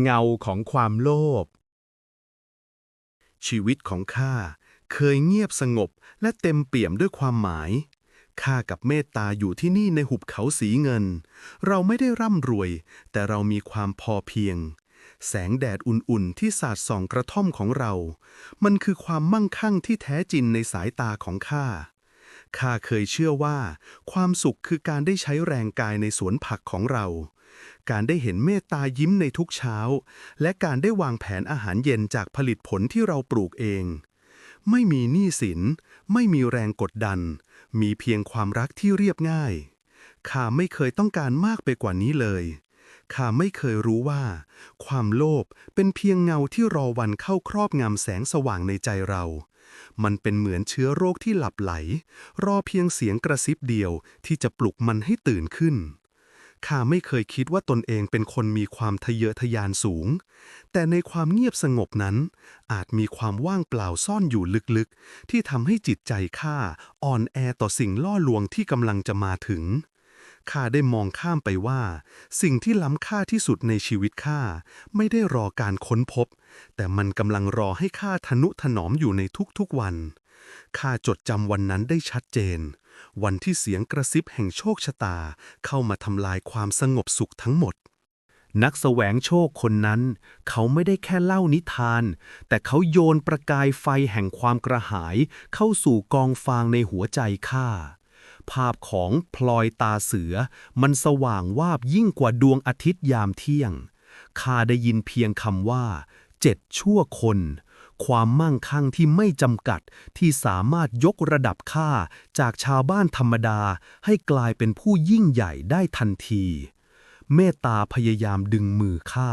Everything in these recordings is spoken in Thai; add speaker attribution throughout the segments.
Speaker 1: เงาของความโลภ ชีวิตของข้าเคยเงียบสงบและเต็มเปี่ยมด้วยความหมาย ข้ากับเมตตาอยู่ที่นี่ในหุบเขาสีเงิน เราไม่ได้ร่ำรวย แต่เรามีความพอเพียง แสงแดดอุ่นๆ ที่สาดส่องกระท่อมของเรา มันคือความมั่งคั่งที่แท้จริงในสายตาของข้า ข้าเคยเชื่อว่า ความสุขคือการได้ใช้แรงกายในสวนผักของเรา การได้เห็นเมตตายิ้มในทุกเช้า และการได้วางแผนอาหารเย็นจากผลิตผลที่เราปลูกเอง ไม่มีหนี้สิน ไม่มีแรงกดดัน มีเพียงความรักที่เรียบง่ายข้าไม่เคยต้องการมากไปกว่านี้เลยข้าไม่เคยรู้ว่า ความโลภเป็นเพียงเงาที่รอวันเข้าครอบงำแสงสว่างในใจเรา มันเป็นเหมือนเชื้อโรคที่หลับไหล รอเพียงเสียงกระซิบเดียวที่จะปลุกมันให้ตื่นขึ้น ข้าไม่เคยคิดว่าตนเองเป็นคนมีความทะเยอทะยานสูง แต่ในความเงียบสงบนั้น อาจมีความว่างเปล่าซ่อนอยู่ลึกๆ ที่ทำให้จิตใจข้าอ่อนแอต่อสิ่งล่อลวงที่กำลังจะมาถึงข้าได้มองข้ามไปว่า สิ่งที่ล้ำค่าที่สุดในชีวิตข้าไม่ได้รอการค้นพบ แต่มันกำลังรอให้ข้าทนุถนอมอยู่ในทุกๆวันข้าจดจำวันนั้นได้ชัดเจน วันที่เสียงกระซิบแห่งโชคชะตาเข้ามาทำลายความสงบสุขทั้งหมด นักแสวงโชคคนนั้น เขาไม่ได้แค่เล่านิทาน แต่เขาโยนประกายไฟแห่งความกระหาย เข้าสู่กองฟางในหัวใจข้าภาพของพลอยตาเสือ มันสว่างวาบยิ่งกว่าดวงอาทิตย์ยามเที่ยงข้าได้ยินเพียงคำว่าเจ็ดชั่วคน ความมั่งคั่งที่ไม่จำกัดที่สามารถยกระดับข้าจากชาวบ้านธรรมดาให้กลายเป็นผู้ยิ่งใหญ่ได้ทันที เมตตาพยายามดึงมือข้า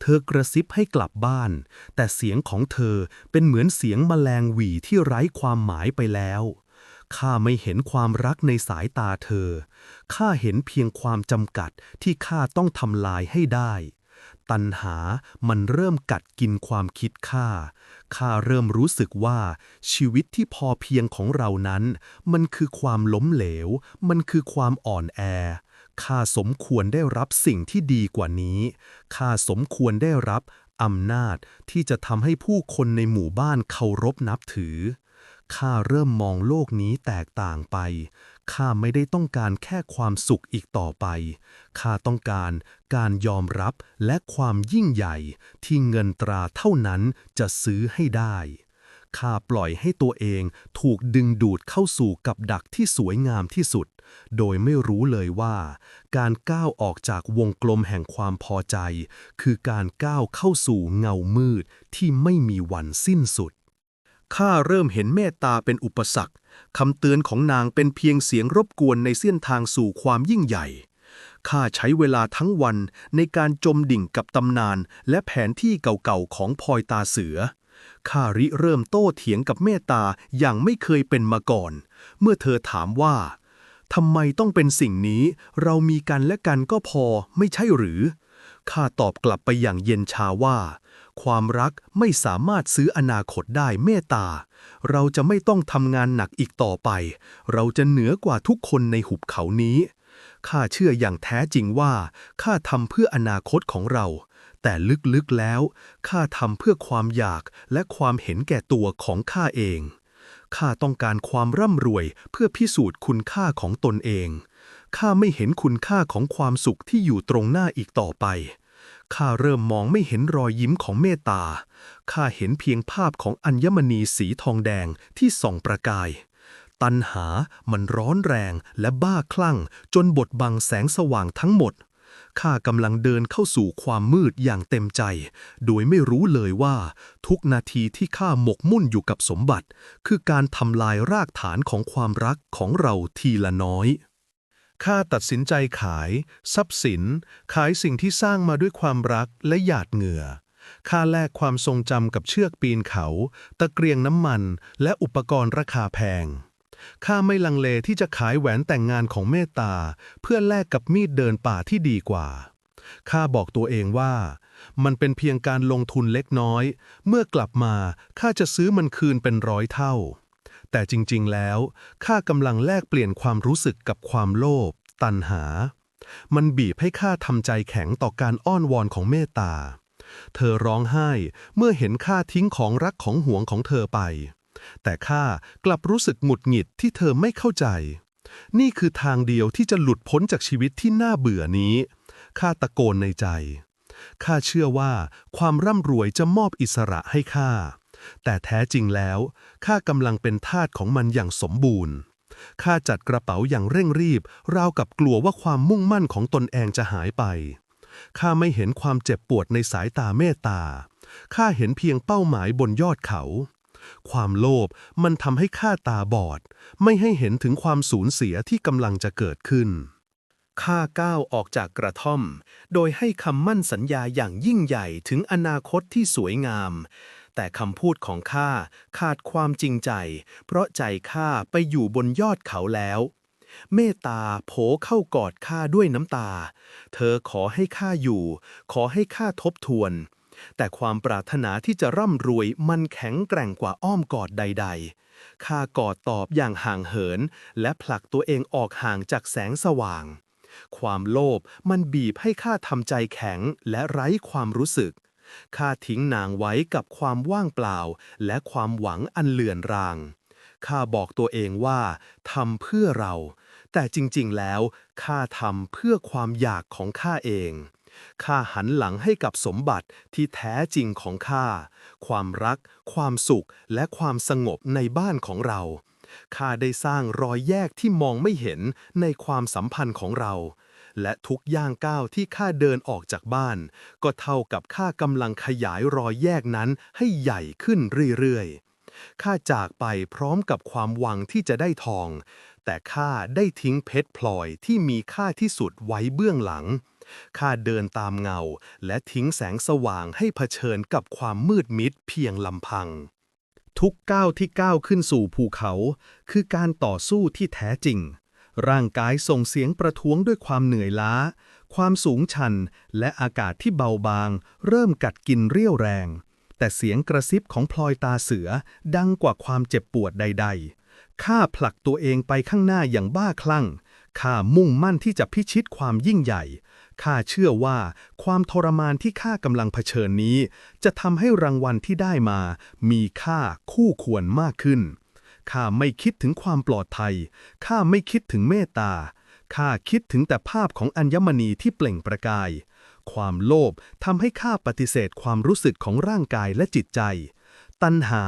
Speaker 1: เธอกระซิบให้กลับบ้าน แต่เสียงของเธอเป็นเหมือนเสียงแมลงหวีที่ไร้ความหมายไปแล้วข้าไม่เห็นความรักในสายตาเธอ ข้าเห็นเพียงความจำกัดที่ข้าต้องทำลายให้ได้ ตัณหามันเริ่มกัดกินความคิดข้า ข้าเริ่มรู้สึกว่า ชีวิตที่พอเพียงของเรานั้น มันคือความล้มเหลว มันคือความอ่อนแอ ข้าสมควรได้รับสิ่งที่ดีกว่านี้ ข้าสมควรได้รับอำนาจที่จะทำให้ผู้คนในหมู่บ้านเคารพนับถือ ข้าเริ่มมองโลกนี้แตกต่างไป ข้าไม่ได้ต้องการแค่ความสุขอีกต่อไป ข้าต้องการการยอมรับและความยิ่งใหญ่ที่เงินตราเท่านั้นจะซื้อให้ได้ ข้าปล่อยให้ตัวเองถูกดึงดูดเข้าสู่กับดักที่สวยงามที่สุด โดยไม่รู้เลยว่า การก้าวออกจากวงกลมแห่งความพอใจ คือการก้าวเข้าสู่เงามืดที่ไม่มีวันสิ้นสุด ข้าเริ่มเห็นเมตตาเป็นอุปสรรคคำเตือนของนางเป็นเพียงเสียงรบกวนในเส้นทางสู่ความยิ่งใหญ่ ข้าใช้เวลาทั้งวันในการจมดิ่งกับตำนานและแผนที่เก่าๆของพลอยตาเสือ ข้าริเริ่มโต้เถียงกับเมตตาอย่างไม่เคยเป็นมาก่อน เมื่อเธอถามว่าทำไมต้องเป็นสิ่งนี้ เรามีกันและกันก็พอไม่ใช่หรือ ข้าตอบกลับไปอย่างเย็นชาว่า ความรักไม่สามารถซื้ออนาคตได้เมตตา เราจะไม่ต้องทำงานหนักอีกต่อไป เราจะเหนือกว่าทุกคนในหุบเขานี้ ข้าเชื่ออย่างแท้จริงว่า ข้าทำเพื่ออนาคตของเรา แต่ลึกๆแล้ว ข้าทำเพื่อความอยากและความเห็นแก่ตัวของข้าเอง ข้าต้องการความร่ำรวยเพื่อพิสูจน์คุณค่าของตนเอง ข้าไม่เห็นคุณค่าของความสุขที่อยู่ตรงหน้าอีกต่อไป ข้าเริ่มมองไม่เห็นรอยยิ้มของเมตตา ข้าเห็นเพียงภาพของอัญมณีสีทองแดงที่ส่องประกาย ตันหามันร้อนแรงและบ้าคลั่ง จนบดบังแสงสว่างทั้งหมด ข้ากำลังเดินเข้าสู่ความมืดอย่างเต็มใจ โดยไม่รู้เลยว่า ทุกนาทีที่ข้าหมกมุ่นอยู่กับสมบัติ คือการทำลายรากฐานของความรักของเราทีละน้อย ข้าตัดสินใจขาย ทรัพย์สิน ขายสิ่งที่สร้างมาด้วยความรักและหยาดเหงื่อข้าแลกความทรงจำกับเชือกปีนเขา ตะเกียงน้ำมัน และอุปกรณ์ราคาแพง ข้าไม่ลังเลที่จะขายแหวนแต่งงานของเมตตา เพื่อแลกกับมีดเดินป่าที่ดีกว่า ข้าบอกตัวเองว่า มันเป็นเพียงการลงทุนเล็กน้อย เมื่อกลับมาข้าจะซื้อมันคืนเป็นร้อยเท่า แต่จริงๆ แล้วข้ากำลังแลกเปลี่ยนความรู้สึกกับความโลภ ตัณหา มันบีบให้ข้าทำใจแข็งต่อการอ้อนวอนของเมตตา เธอร้องไห้เมื่อเห็นข้าทิ้งของรักของห่วงของเธอไป แต่ข้ากลับรู้สึกหงุดหงิดที่เธอไม่เข้าใจ นี่คือทางเดียวที่จะหลุดพ้นจากชีวิตที่น่าเบื่อนี้ข้าตะโกนในใจข้าเชื่อว่าความร่ำรวยจะมอบอิสระให้ข้า แต่แท้จริงแล้วข้ากำลังเป็นทาสของมันอย่างสมบูรณ์ข้าจัดกระเป๋าอย่างเร่งรีบ ราวกับกลัวว่าความมุ่งมั่นของตนเองจะหายไปข้าไม่เห็นความเจ็บปวดในสายตาเมตตาข้าเห็นเพียงเป้าหมายบนยอดเขา ความโลภมันทำให้ข้าตาบอด ไม่ให้เห็นถึงความสูญเสียที่กำลังจะเกิดขึ้นข้าก้าวออกจากกระท่อม โดยให้คำมั่นสัญญาอย่างยิ่งใหญ่ถึงอนาคตที่สวยงาม แต่คำพูดของข้าขาดความจริงใจ เพราะใจข้าไปอยู่บนยอดเขาแล้ว เมตตาโผเข้ากอดข้าด้วยน้ำตา เธอขอให้ข้าอยู่ ขอให้ข้าทบทวน แต่ความปรารถนาที่จะร่ำรวยมันแข็งแกร่งกว่าอ้อมกอดใด ๆ ข้ากอดตอบอย่างห่างเหิน และผลักตัวเองออกห่างจากแสงสว่าง ความโลภมันบีบให้ข้าทำใจแข็งและไร้ความรู้สึก ข้าทิ้งนางไว้กับความว่างเปล่า และความหวังอันเลือนราง ข้าบอกตัวเองว่าทำเพื่อเรา แต่จริงๆแล้วข้าทำเพื่อความอยากของข้าเองข้าหันหลังให้กับสมบัติที่แท้จริงของข้า ความรัก ความสุข และความสงบในบ้านของเรา ข้าได้สร้างรอยแยกที่มองไม่เห็นในความสัมพันธ์ของเรา และทุกย่างก้าวที่ข้าเดินออกจากบ้าน ก็เท่ากับข้ากำลังขยายรอยแยกนั้นให้ใหญ่ขึ้นเรื่อยๆ ข้าจากไปพร้อมกับความหวังที่จะได้ทอง แต่ข้าได้ทิ้งเพชรพลอยที่มีค่าที่สุดไว้เบื้องหลัง ข้าเดินตามเงา และทิ้งแสงสว่างให้เผชิญกับความมืดมิดเพียงลำพังทุกก้าวที่ก้าวขึ้นสู่ภูเขา คือการต่อสู้ที่แท้จริง ร่างกายส่งเสียงประท้วงด้วยความเหนื่อยล้า ความสูงชัน และอากาศที่เบาบาง เริ่มกัดกินเรี่ยวแรง แต่เสียงกระซิบของพลอยตาเสือดังกว่าความเจ็บปวดใด ๆ ข้าผลักตัวเองไปข้างหน้าอย่างบ้าคลั่ง ข้ามุ่งมั่นที่จะพิชิตความยิ่งใหญ่ ข้าเชื่อว่าความทรมานที่ข้ากำลังเผชิญนี้ จะทำให้รางวัลที่ได้มา มีค่าคู่ควรมากขึ้น ข้าไม่คิดถึงความปลอดภัย ข้าไม่คิดถึงเมตตา ข้าคิดถึงแต่ภาพของอัญมณีที่เปล่งประกาย ความโลภทำให้ข้าปฏิเสธความรู้สึกของร่างกายและจิตใจ ตัณหา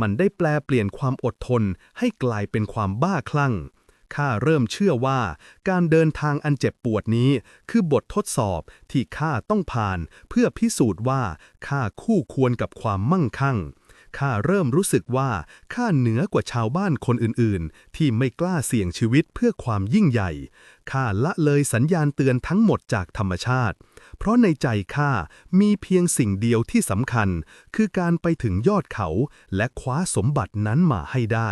Speaker 1: มันได้แปลเปลี่ยนความอดทนให้กลายเป็นความบ้าคลั่ง ข้าเริ่มเชื่อว่า การเดินทางอันเจ็บปวดนี้ คือบททดสอบที่ข้าต้องผ่าน เพื่อพิสูจน์ว่าข้าคู่ควรกับความมั่งคั่ง ข้าเริ่มรู้สึกว่าข้าเหนือกว่าชาวบ้านคนอื่นๆ ที่ไม่กล้าเสี่ยงชีวิตเพื่อความยิ่งใหญ่ ข้าละเลยสัญญาณเตือนทั้งหมดจากธรรมชาติ เพราะในใจข้ามีเพียงสิ่งเดียวที่สำคัญ คือการไปถึงยอดเขาและคว้าสมบัตินั้นมาให้ได้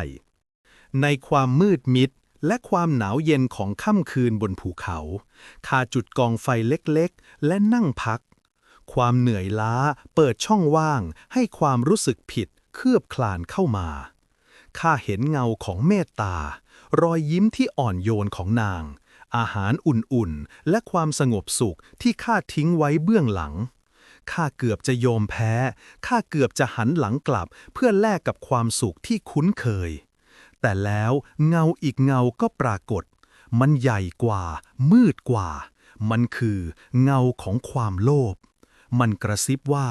Speaker 1: ในความมืดมิดและความหนาวเย็นของค่ำคืนบนภูเขาข้าจุดกองไฟเล็กๆ และนั่งพัก ความเหนื่อยล้าเปิดช่องว่างให้ความรู้สึกผิดเคลือบคลานเข้ามา ข้าเห็นเงาของเมตตา รอยยิ้มที่อ่อนโยนของนาง อาหารอุ่นๆ และความสงบสุขที่ข้าทิ้งไว้เบื้องหลัง ข้าเกือบจะโยอมแพ้ ข้าเกือบจะหันหลังกลับเพื่อแลกกับความสุขที่คุ้นเคย แต่แล้วเงาอีกเงาก็ปรากฏ มันใหญ่กว่า มืดกว่า มันคือเงาของความโลภ มันกระซิบว่า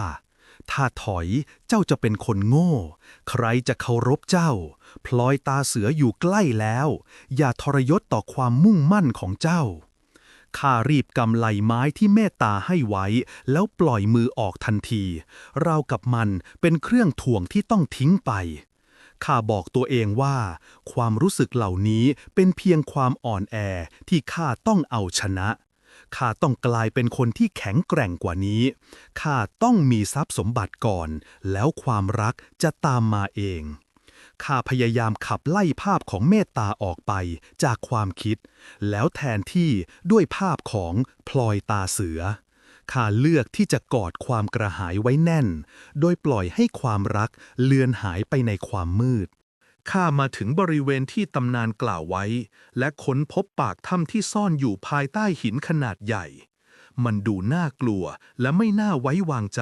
Speaker 1: ถ้าถอยเจ้าจะเป็นคนโง่ ใครจะเคารพเจ้า พลอยตาเสืออยู่ใกล้แล้ว อย่าทรยศต่อความมุ่งมั่นของเจ้าข้ารีบกำไลไม้ที่เมตตาให้ไว้ แล้วปล่อยมือออกทันทีราวกับมันเป็นเครื่องถ่วงที่ต้องทิ้งไป ข้าบอกตัวเองว่า ความรู้สึกเหล่านี้เป็นเพียงความอ่อนแอที่ข้าต้องเอาชนะ ข้าต้องกลายเป็นคนที่แข็งแกร่งกว่านี้ ข้าต้องมีทรัพย์สมบัติก่อน แล้วความรักจะตามมาเอง ข้าพยายามขับไล่ภาพของเมตตาออกไปจากความคิด แล้วแทนที่ด้วยภาพของพลอยตาเสือ ข้าเลือกที่จะกอดความกระหายไว้แน่น โดยปล่อยให้ความรักเลือนหายไปในความมืด ข้ามาถึงบริเวณที่ตำนานกล่าวไว้ และค้นพบปากถ้ำที่ซ่อนอยู่ภายใต้หินขนาดใหญ่ มันดูน่ากลัวและไม่น่าไว้วางใจ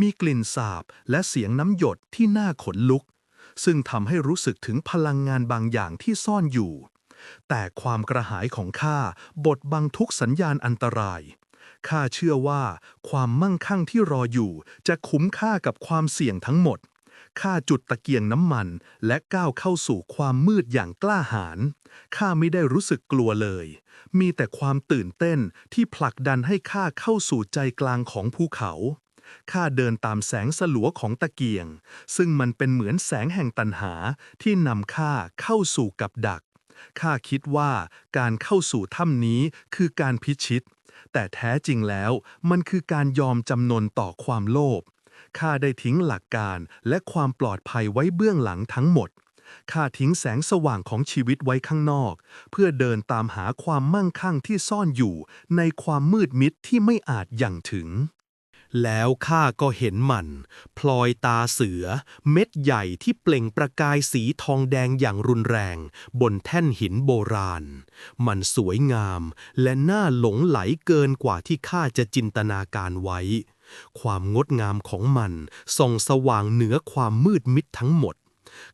Speaker 1: มีกลิ่นสาบและเสียงน้ำหยดที่น่าขนลุก ซึ่งทำให้รู้สึกถึงพลังงานบางอย่างที่ซ่อนอยู่ แต่ความกระหายของข้าบดบังทุกสัญญาณอันตรายข้าเชื่อว่าความมั่งคั่งที่รออยู่จะคุ้มค่ากับความเสี่ยงทั้งหมด ข้าจุดตะเกียงน้ำมัน และก้าวเข้าสู่ความมืดอย่างกล้าหาญข้าไม่ได้รู้สึกกลัวเลย มีแต่ความตื่นเต้นที่ผลักดันให้ข้าเข้าสู่ใจกลางของภูเขาข้าเดินตามแสงสลัวของตะเกียง ซึ่งมันเป็นเหมือนแสงแห่งตันหาที่นำข้าเข้าสู่กับดัก ข้าคิดว่าการเข้าสู่ถ้ำนี้คือการพิชิต แต่แท้จริงแล้วมันคือการยอมจำนนต่อความโลภ ข้าได้ทิ้งหลักการและความปลอดภัยไว้เบื้องหลังทั้งหมด ข้าทิ้งแสงสว่างของชีวิตไว้ข้างนอก เพื่อเดินตามหาความมั่งคั่งที่ซ่อนอยู่ในความมืดมิดที่ไม่อาจยั่งถึงแล้วข้าก็เห็นมัน พลอยตาเสือ เม็ดใหญ่ที่เปล่งประกายสีทองแดงอย่างรุนแรง บนแท่นหินโบราณ มันสวยงามและน่าหลงไหลเกินกว่าที่ข้าจะจินตนาการไว้ ความงดงามของมันส่องสว่างเหนือความมืดมิดทั้งหมด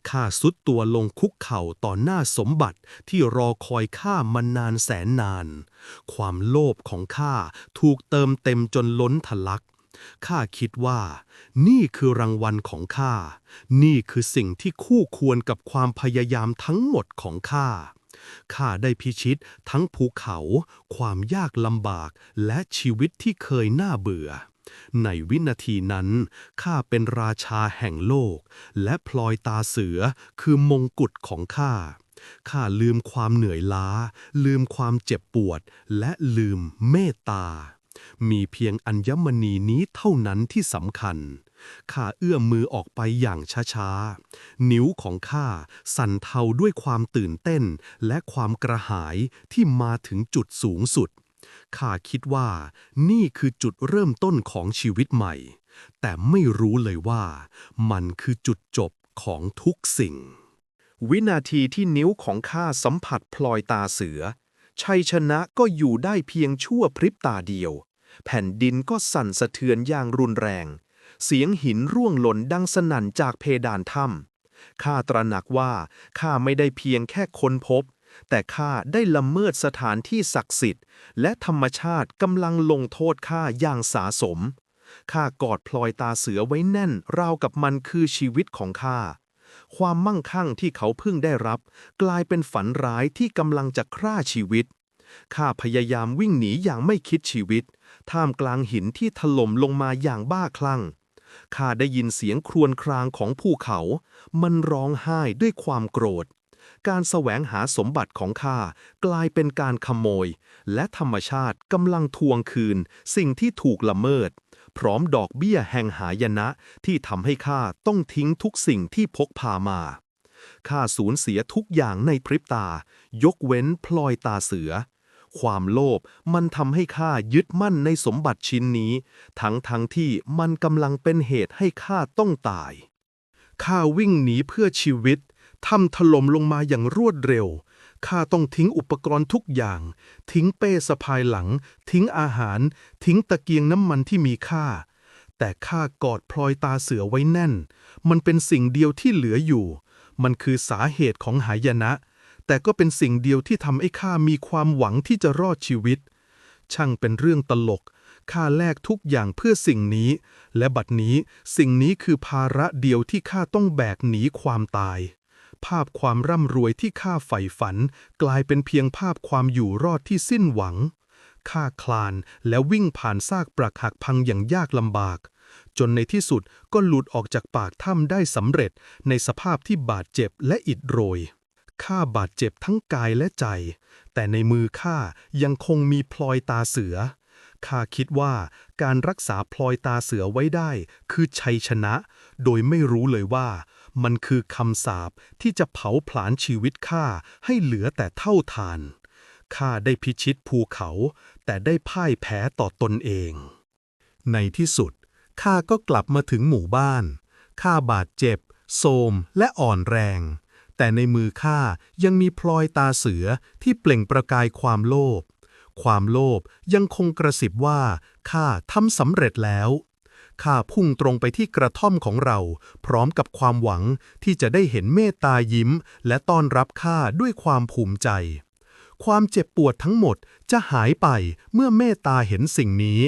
Speaker 1: ข้าสุดตัวลงคุกเข่าต่อหน้าสมบัติที่รอคอยข้ามานานแสนนาน ความโลภของข้าถูกเติมเต็มจนล้นทะลัก ข้าคิดว่า นี่คือรางวัลของข้า นี่คือสิ่งที่คู่ควรกับความพยายามทั้งหมดของข้า ข้าได้พิชิตทั้งภูเขา ความยากลำบากและชีวิตที่เคยน่าเบื่อ ในวินาทีนั้นข้าเป็นราชาแห่งโลก และพลอยตาเสือคือมงกุฎของข้าข้าลืมความเหนื่อยล้า ลืมความเจ็บปวด และลืมเมตตา มีเพียงอัญมณีนี้เท่านั้นที่สำคัญ ข้าเอื้อมมือออกไปอย่างช้าๆ นิ้วของข้าสั่นเทาด้วยความตื่นเต้น และความกระหายที่มาถึงจุดสูงสุด ข้าคิดว่านี่คือจุดเริ่มต้นของชีวิตใหม่ แต่ไม่รู้เลยว่ามันคือจุดจบของทุกสิ่ง วินาทีที่นิ้วของข้าสัมผัสพลอยตาเสือ ชัยชนะก็อยู่ได้เพียงชั่วพริบตาเดียว แผ่นดินก็สั่นสะเทือนอย่างรุนแรง เสียงหินร่วงหล่นดังสนั่นจากเพดานถ้ำข้าตระหนักว่าข้าไม่ได้เพียงแค่ค้นพบ แต่ข้าได้ละเมิดสถานที่ศักดิ์สิทธิ์ และธรรมชาติกำลังลงโทษข้าอย่างสาสม ข้ากอดพลอยตาเสือไว้แน่น ราวกับมันคือชีวิตของข้า ความมั่งคั่งที่เขาเพิ่งได้รับ กลายเป็นฝันร้ายที่กำลังจะฆ่าชีวิต ข้าพยายามวิ่งหนีอย่างไม่คิดชีวิต ท่ามกลางหินที่ถล่มลงมาอย่างบ้าคลั่งข้าได้ยินเสียงครวญครางของภูเขา มันร้องไห้ด้วยความโกรธ การแสวงหาสมบัติของข้ากลายเป็นการขโมย และธรรมชาติกำลังทวงคืน สิ่งที่ถูกละเมิด พร้อมดอกเบี้ยแห่งหายนะที่ทำให้ข้าต้องทิ้งทุกสิ่งที่พกพามาข้าสูญเสียทุกอย่างในพริบตา ยกเว้นพลอยตาเสือ ความโลภมันทำให้ข้ายึดมั่นในสมบัติชิ้นนี้ ทั้งทั้งที่มันกำลังเป็นเหตุให้ข้าต้องตายข้าวิ่งหนีเพื่อชีวิต ทำถล่มลงมาอย่างรวดเร็ว ข้าต้องทิ้งอุปกรณ์ทุกอย่าง ทิ้งเป้สะพายหลัง ทิ้งอาหาร ทิ้งตะเกียงน้ำมันที่มีค่า แต่ข้ากอดพลอยตาเสือไว้แน่น มันเป็นสิ่งเดียวที่เหลืออยู่ มันคือสาเหตุของหายนะ แต่ก็เป็นสิ่งเดียวที่ทำให้ข้ามีความหวังที่จะรอดชีวิต ช่างเป็นเรื่องตลกข้าแลกทุกอย่างเพื่อสิ่งนี้ และบัดนี้สิ่งนี้คือภาระเดียวที่ข้าต้องแบกหนีความตาย ภาพความร่ำรวยที่ข้าใฝ่ฝัน กลายเป็นเพียงภาพความอยู่รอดที่สิ้นหวัง ข้าคลานและวิ่งผ่านซากปรักหักพังอย่างยากลำบาก จนในที่สุดก็หลุดออกจากปากถ้ำได้สำเร็จในสภาพที่บาดเจ็บและอิดโรย ข้าบาดเจ็บทั้งกายและใจ แต่ในมือข้ายังคงมีพลอยตาเสือข้าคิดว่าการรักษาพลอยตาเสือไว้ได้ คือชัยชนะ โดยไม่รู้เลยว่า มันคือคำสาปที่จะเผาผลาญชีวิตข้าให้เหลือแต่เท่าทานข้าได้พิชิตภูเขา แต่ได้พ่ายแพ้ต่อตนเอง ในที่สุดข้าก็กลับมาถึงหมู่บ้านข้าบาดเจ็บ โทมและอ่อนแรง แต่ในมือข้ายังมีพลอยตาเสือที่เปล่งประกายความโลภความโลภยังคงกระสิบว่าข้าทำสำเร็จแล้ว ข้าพุ่งตรงไปที่กระท่อมของเรา พร้อมกับความหวังที่จะได้เห็นเมตตายิ้ม และต้อนรับข้าด้วยความภูมิใจ ความเจ็บปวดทั้งหมดจะหายไปเมื่อเมตตาเห็นสิ่งนี้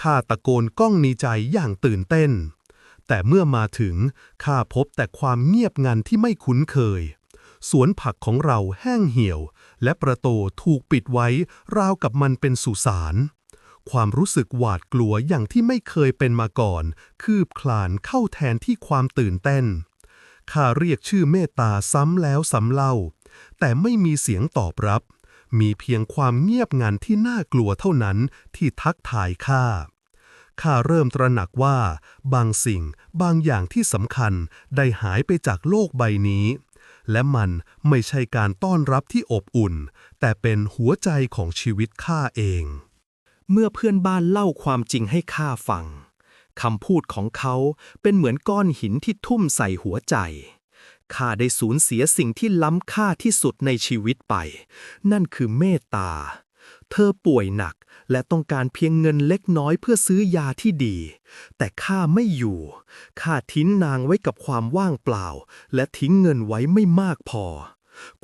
Speaker 1: ข้าตะโกนก้องในใจอย่างตื่นเต้น แต่เมื่อมาถึงข้าพบแต่ความเงียบงันที่ไม่คุ้นเคย สวนผักของเราแห้งเหี่ยว และประตูถูกปิดไว้ราวกับมันเป็นสุสาน ความรู้สึกหวาดกลัวอย่างที่ไม่เคยเป็นมาก่อน คืบคลานเข้าแทนที่ความตื่นเต้นข้าเรียกชื่อเมตตาซ้ำแล้วซ้ำเล่า แต่ไม่มีเสียงตอบรับ มีเพียงความเงียบงันที่น่ากลัวเท่านั้นที่ทักทายข้าข้าเริ่มตระหนักว่า บางสิ่งบางอย่างที่สำคัญได้หายไปจากโลกใบนี้ และมันไม่ใช่การต้อนรับที่อบอุ่น แต่เป็นหัวใจของชีวิตข้าเอง
Speaker 2: เมื่อเพื่อนบ้านเล่าความจริงให้ข้าฟัง คำพูดของเขาเป็นเหมือนก้อนหินที่ทุ่มใส่หัวใจ ข้าได้สูญเสียสิ่งที่ล้ำค่าที่สุดในชีวิตไป นั่นคือเมตตา เธอป่วยหนักและต้องการเพียงเงินเล็กน้อยเพื่อซื้อยาที่ดี แต่ข้าไม่อยู่ ข้าทิ้งนางไว้กับความว่างเปล่า และทิ้งเงินไว้ไม่มากพอ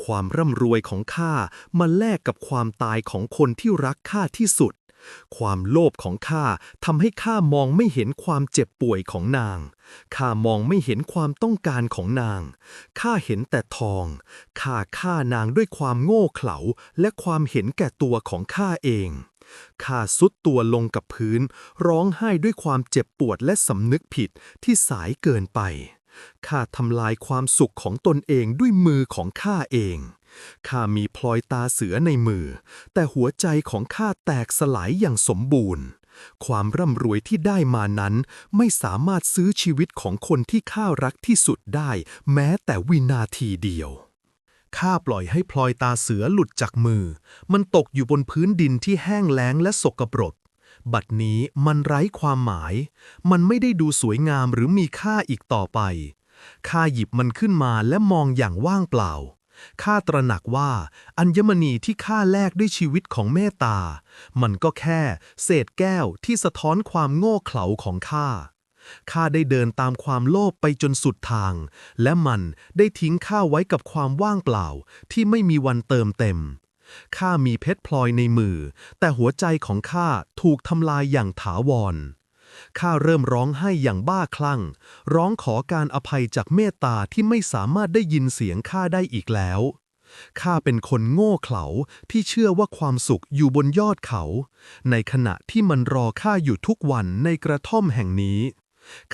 Speaker 2: ความร่ำรวยของข้ามาแลกกับความตายของคนที่รักข้าที่สุด ความโลภของข้าทำให้ข้ามองไม่เห็นความเจ็บป่วยของนาง ข้ามองไม่เห็นความต้องการของนาง ข้าเห็นแต่ทอง ข้าฆ่านางด้วยความโง่เขลาและความเห็นแก่ตัวของข้าเอง ข้าสุดตัวลงกับพื้น ร้องไห้ด้วยความเจ็บปวดและสำนึกผิดที่สายเกินไป ข้าทำลายความสุขของตนเองด้วยมือของข้าเอง ข้ามีพลอยตาเสือในมือ แต่หัวใจของข้าแตกสลายอย่างสมบูรณ์ ความร่ำรวยที่ได้มานั้น ไม่สามารถซื้อชีวิตของคนที่ข้ารักที่สุดได้ แม้แต่วินาทีเดียว
Speaker 1: ข้าปล่อยให้พลอยตาเสือหลุดจากมือ มันตกอยู่บนพื้นดินที่แห้งแล้งและสกปรก บัดนี้มันไร้ความหมาย มันไม่ได้ดูสวยงามหรือมีค่าอีกต่อไป ข้าหยิบมันขึ้นมาและมองอย่างว่างเปล่า ข้าตระหนักว่าอัญมณีที่ข้าแลกด้วยชีวิตของเมตตา มันก็แค่เศษแก้วที่สะท้อนความโง่เขลาของข้า ข้าได้เดินตามความโลภไปจนสุดทาง และมันได้ทิ้งข้าไว้กับความว่างเปล่าที่ไม่มีวันเติมเต็ม ข้ามีเพชรพลอยในมือ แต่หัวใจของข้าถูกทำลายอย่างถาวร ข้าเริ่มร้องไห้อย่างบ้าคลั่ง ร้องขอการอภัยจากเมตตาที่ไม่สามารถได้ยินเสียงข้าได้อีกแล้ว ข้าเป็นคนโง่เขลาที่เชื่อว่าความสุขอยู่บนยอดเขา ในขณะที่มันรอข้าอยู่ทุกวันในกระท่อมแห่งนี้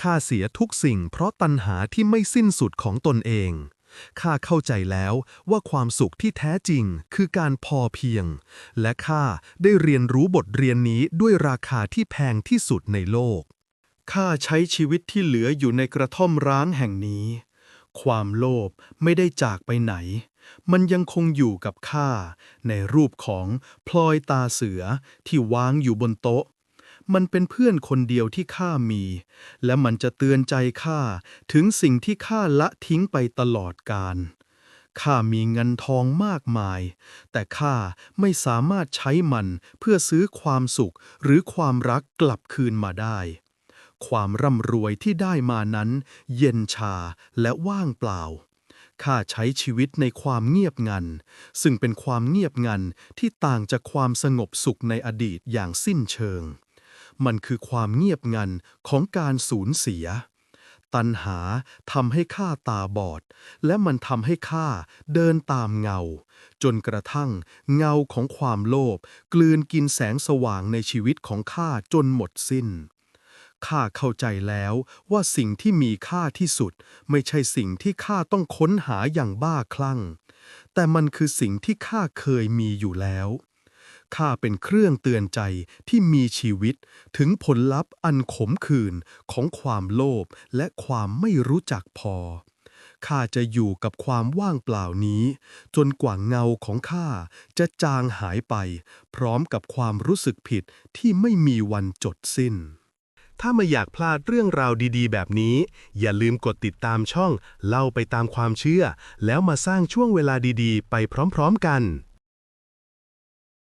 Speaker 1: ข้าเสียทุกสิ่งเพราะตัณหาที่ไม่สิ้นสุดของตนเอง ข้าเข้าใจแล้วว่าความสุขที่แท้จริงคือการพอเพียง และข้าได้เรียนรู้บทเรียนนี้ด้วยราคาที่แพงที่สุดในโลก ข้าใช้ชีวิตที่เหลืออยู่ในกระท่อมร้างแห่งนี้ ความโลภไม่ได้จากไปไหน มันยังคงอยู่กับข้าในรูปของพลอยตาเสือที่วางอยู่บนโต๊ะ มันเป็นเพื่อนคนเดียวที่ข้ามี และมันจะเตือนใจข้าถึงสิ่งที่ข้าละทิ้งไปตลอดกาลข้ามีเงินทองมากมาย แต่ข้าไม่สามารถใช้มันเพื่อซื้อความสุขหรือความรักกลับคืนมาได้ ความร่ำรวยที่ได้มานั้น เย็นชาและว่างเปล่า ข้าใช้ชีวิตในความเงียบงัน ซึ่งเป็นความเงียบงันที่ต่างจากความสงบสุขในอดีตอย่างสิ้นเชิง มันคือความเงียบงันของการสูญเสีย ตัณหาทำให้ข้าตาบอด และมันทำให้ข้าเดินตามเงา จนกระทั่งเงาของความโลภกลืนกินแสงสว่างในชีวิตของข้าจนหมดสิ้นข้าเข้าใจแล้วว่าสิ่งที่มีค่าที่สุด ไม่ใช่สิ่งที่ข้าต้องค้นหาอย่างบ้าคลั่ง แต่มันคือสิ่งที่ข้าเคยมีอยู่แล้ว ข้าเป็นเครื่องเตือนใจที่มีชีวิต ถึงผลลัพธ์อันขมขื่นของความโลภและความไม่รู้จักพอ ข้าจะอยู่กับความว่างเปล่านี้ จนกว่าเงาของข้าจะจางหายไป พร้อมกับความรู้สึกผิดที่ไม่มีวันจดสิ้น ถ้าไม่อยากพลาดเรื่องราวดีๆ แบบนี้ อย่าลืมกดติดตามช่องเล่าไปตามความเชื่อ แล้วมาสร้างช่วงเวลาดีๆ ไปพร้อม ๆ กัน